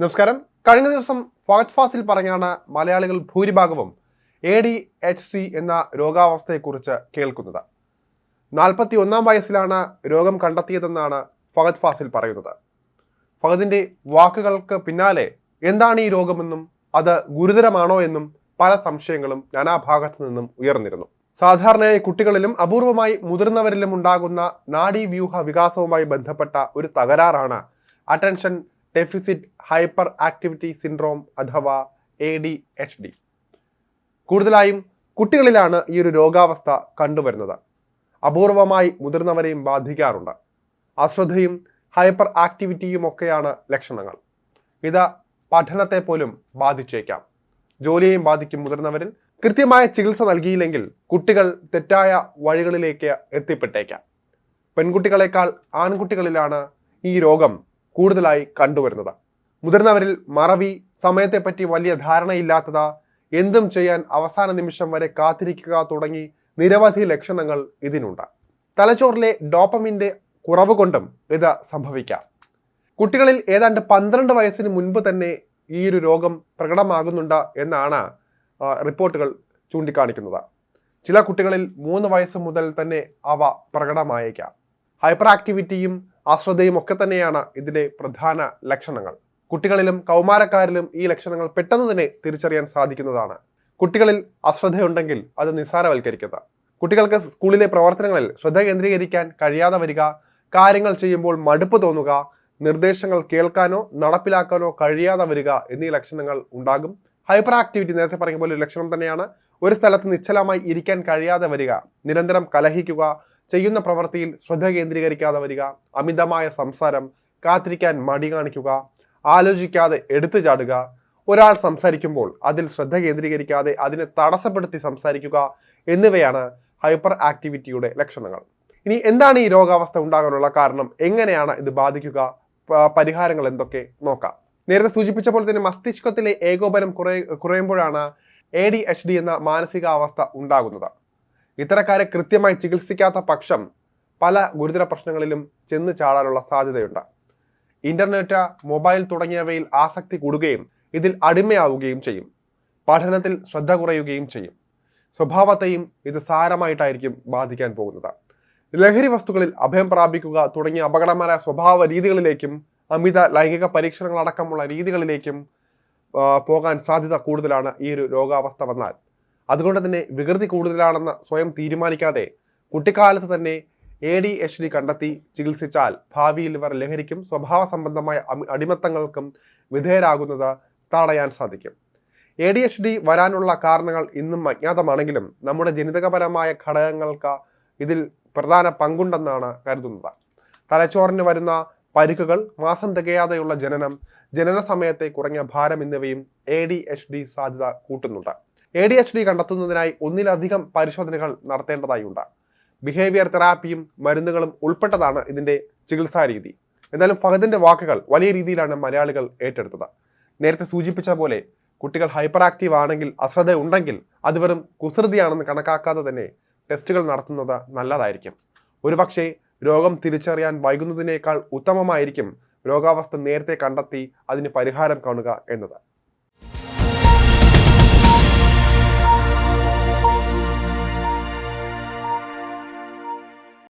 നമസ്കാരം. കഴിഞ്ഞ ദിവസം ഫഹദ് ഫാസിൽ പറഞ്ഞാണ് മലയാളികൾ ഭൂരിഭാഗവും എ ഡി എച്ച് സി എന്ന രോഗാവസ്ഥയെക്കുറിച്ച് കേൾക്കുന്നത്. നാൽപ്പത്തി ഒന്നാം വയസ്സിലാണ് രോഗം കണ്ടെത്തിയതെന്നാണ് ഫഹദ് ഫാസിൽ പറയുന്നത്. ഫഹദിന്റെ വാക്കുകൾക്ക് പിന്നാലെ എന്താണ് ഈ രോഗമെന്നും അത് ഗുരുതരമാണോ എന്നും പല സംശയങ്ങളും നാനാഭാഗത്തു നിന്നും ഉയർന്നിരുന്നു. സാധാരണയായി കുട്ടികളിലും അപൂർവമായി മുതിർന്നവരിലും ഉണ്ടാകുന്ന നാഡീവ്യൂഹ വികാസവുമായി ബന്ധപ്പെട്ട ഒരു തകരാറാണ് attention deficit hyper activity syndrome അഥവാ എ ഡി എച്ച് ഡി കൂടുതലായും കുട്ടികളിലാണ് ഈ ഒരു രോഗാവസ്ഥ കണ്ടുവരുന്നത്. അപൂർവമായി മുതിർന്നവരെയും ബാധിക്കാറുണ്ട്. അശ്രദ്ധയും ഹൈപ്പർ ആക്ടിവിറ്റിയും ഒക്കെയാണ് ലക്ഷണങ്ങൾ. ഇത് പഠനത്തെ പോലും ബാധിച്ചേക്കാം. ജോലിയെയും ബാധിക്കും മുതിർന്നവരിൽ. കൃത്യമായ ചികിത്സ നൽകിയില്ലെങ്കിൽ കുട്ടികൾ തെറ്റായ വഴികളിലേക്ക് എത്തിപ്പെട്ടേക്കാം. പെൺകുട്ടികളെക്കാൾ ആൺകുട്ടികളിലാണ് ഈ രോഗം കൂടുതലായി കണ്ടുവരുന്നത്. മുതിർന്നവരിൽ മറവി സമയത്തെപ്പറ്റി വലിയ ധാരണയില്ലാത്തത് എന്തും ചെയ്യാൻ അവസാന നിമിഷം വരെ കാത്തിരിക്കുക തുടങ്ങി നിരവധി ലക്ഷണങ്ങൾ ഇതിനുണ്ട്. തലച്ചോറിലെ ഡോപ്പമിന്റെ കുറവ് കൊണ്ടും ഇത് സംഭവിക്കാം. കുട്ടികളിൽ ഏതാണ്ട് പന്ത്രണ്ട് വയസ്സിന് മുൻപ് തന്നെ ഈ ഒരു രോഗം പ്രകടമാകുന്നുണ്ട് എന്നാണ് റിപ്പോർട്ടുകൾ ചൂണ്ടിക്കാണിക്കുന്നത്. ചില കുട്ടികളിൽ മൂന്ന് വയസ്സ് മുതൽ തന്നെ അവ പ്രകടമായേക്കാം. ഹൈപ്പർ ആക്ടിവിറ്റിയും അശ്രദ്ധയും ഒക്കെ തന്നെയാണ് ഇതിലെ പ്രധാന ലക്ഷണങ്ങൾ. കുട്ടികളിലും കൗമാരക്കാരിലും ഈ ലക്ഷണങ്ങൾ പെട്ടെന്ന് തന്നെ തിരിച്ചറിയാൻ സാധിക്കുന്നതാണ്. കുട്ടികളിൽ അശ്രദ്ധയുണ്ടെങ്കിൽ അത് നിസ്സാരവൽക്കരിക്കുക കുട്ടികൾക്ക് സ്കൂളിലെ പ്രവർത്തനങ്ങളിൽ ശ്രദ്ധ കേന്ദ്രീകരിക്കാൻ കഴിയാതെ വരിക കാര്യങ്ങൾ ചെയ്യുമ്പോൾ മടുപ്പ് തോന്നുക നിർദ്ദേശങ്ങൾ കേൾക്കാനോ നടപ്പിലാക്കാനോ കഴിയാതെ വരിക എന്നീ ലക്ഷണങ്ങൾ ഉണ്ടാകും. ഹൈപ്പർ ആക്ടിവിറ്റി നേരത്തെ പറഞ്ഞ പോലെ ഒരു ലക്ഷണം തന്നെയാണ്. ഒരു സ്ഥലത്ത് നിശ്ചലമായി ഇരിക്കാൻ കഴിയാതെ വരിക നിരന്തരം കലഹിക്കുക ചെയ്യുന്ന പ്രവൃത്തിയിൽ ശ്രദ്ധ കേന്ദ്രീകരിക്കാതെ വരിക അമിതമായ സംസാരം കാത്തിരിക്കാൻ മടി കാണിക്കുക ആലോചിക്കാതെ എടുത്തു ചാടുക ഒരാൾ സംസാരിക്കുമ്പോൾ അതിൽ ശ്രദ്ധ കേന്ദ്രീകരിക്കാതെ അതിനെ തടസ്സപ്പെടുത്തി സംസാരിക്കുക എന്നിവയാണ് ഹൈപ്പർ ആക്ടിവിറ്റിയുടെ ലക്ഷണങ്ങൾ. ഇനി എന്താണ് ഈ രോഗാവസ്ഥ ഉണ്ടാകാനുള്ള കാരണം? എങ്ങനെയാണ് ഇത് ബാധിക്കുക? പരിഹാരങ്ങൾ എന്തൊക്കെ? നോക്കാം. നേരത്തെ സൂചിപ്പിച്ച പോലെ തന്നെ മസ്തിഷ്കത്തിലെ ഏകോപനം കുറേ കുറയുമ്പോഴാണ് എ ഡി എച്ച് ഡി എന്ന മാനസികാവസ്ഥ ഉണ്ടാകുന്നത്. ഇത്തരക്കാരെ കൃത്യമായി ചികിത്സിക്കാത്ത പക്ഷം പല ഗുരുതര പ്രശ്നങ്ങളിലും ചെന്ന് ചാടാനുള്ള സാധ്യതയുണ്ട്. ഇന്റർനെറ്റ് മൊബൈൽ തുടങ്ങിയവയിൽ ആസക്തി കൂടുകയും ഇതിൽ അടിമയാവുകയും ചെയ്യും. പഠനത്തിൽ ശ്രദ്ധ കുറയുകയും ചെയ്യും. സ്വഭാവത്തെയും ഇത് സാരമായിട്ടായിരിക്കും ബാധിക്കാൻ പോകുന്നത്. ലഹരി വസ്തുക്കളിൽ അഭയം പ്രാപിക്കുക തുടങ്ങിയ അപകടമായ സ്വഭാവ രീതികളിലേക്കും അമിത ലൈംഗിക പരീക്ഷണങ്ങളടക്കമുള്ള രീതികളിലേക്കും പോകാൻ സാധ്യത കൂടുതലാണ് ഈ ഒരു രോഗാവസ്ഥ വന്നാൽ. അതുകൊണ്ട് തന്നെ വികൃതി കൂടുതലാണെന്ന് സ്വയം തീരുമാനിക്കാതെ കുട്ടിക്കാലത്ത് തന്നെ എ ഡി എച്ച് ഡി കണ്ടെത്തി ചികിത്സിച്ചാൽ ഭാവിയിൽ ഇവർ ലഹരിക്കും സ്വഭാവ സംബന്ധമായ അടിമത്തങ്ങൾക്കും വിധേയരാകുന്നത് തടയാൻ സാധിക്കും. എ ഡി എച്ച് ഡി വരാനുള്ള കാരണങ്ങൾ ഇന്നും അജ്ഞാതമാണെങ്കിലും നമ്മുടെ ജനിതകപരമായ ഘടകങ്ങൾക്ക് ഇതിൽ പ്രധാന പങ്കുണ്ടെന്നാണ് കരുതുന്നത്. തലച്ചോറിന് വരുന്ന പരിക്കുകൾ മാസം തികയാതെയുള്ള ജനനം ജനന സമയത്തെ കുറഞ്ഞ ഭാരം എന്നിവയും എ ഡി എച്ച് ഡി സാധ്യത കൂട്ടുന്നുണ്ട്. എ ഡി എച്ച് ഡി കണ്ടെത്തുന്നതിനായി ഒന്നിലധികം പരിശോധനകൾ നടത്തേണ്ടതായുണ്ട്. ബിഹേവിയർ തെറാപ്പിയും മരുന്നുകളും ഉൾപ്പെട്ടതാണ് ഇതിന്റെ ചികിത്സാ രീതി. എന്നാലും ഫഹദിന്റെ വാക്കുകൾ വലിയ രീതിയിലാണ് മലയാളികൾ ഏറ്റെടുത്തത്. നേരത്തെ സൂചിപ്പിച്ച പോലെ കുട്ടികൾ ഹൈപ്പർ ആക്റ്റീവ് ആണെങ്കിൽ അശ്രദ്ധ ഉണ്ടെങ്കിൽ അത് വെറും കുസൃതിയാണെന്ന് കണക്കാക്കാതെ തന്നെ ടെസ്റ്റുകൾ നടത്തുന്നത് നല്ലതായിരിക്കും. ഒരുപക്ഷെ രോഗം തിരിച്ചറിയാൻ വൈകുന്നതിനേക്കാൾ ഉത്തമമായിരിക്കും രോഗാവസ്ഥ നേരത്തെ കണ്ടെത്തി അതിന് പരിഹാരം കാണുക എന്നത്.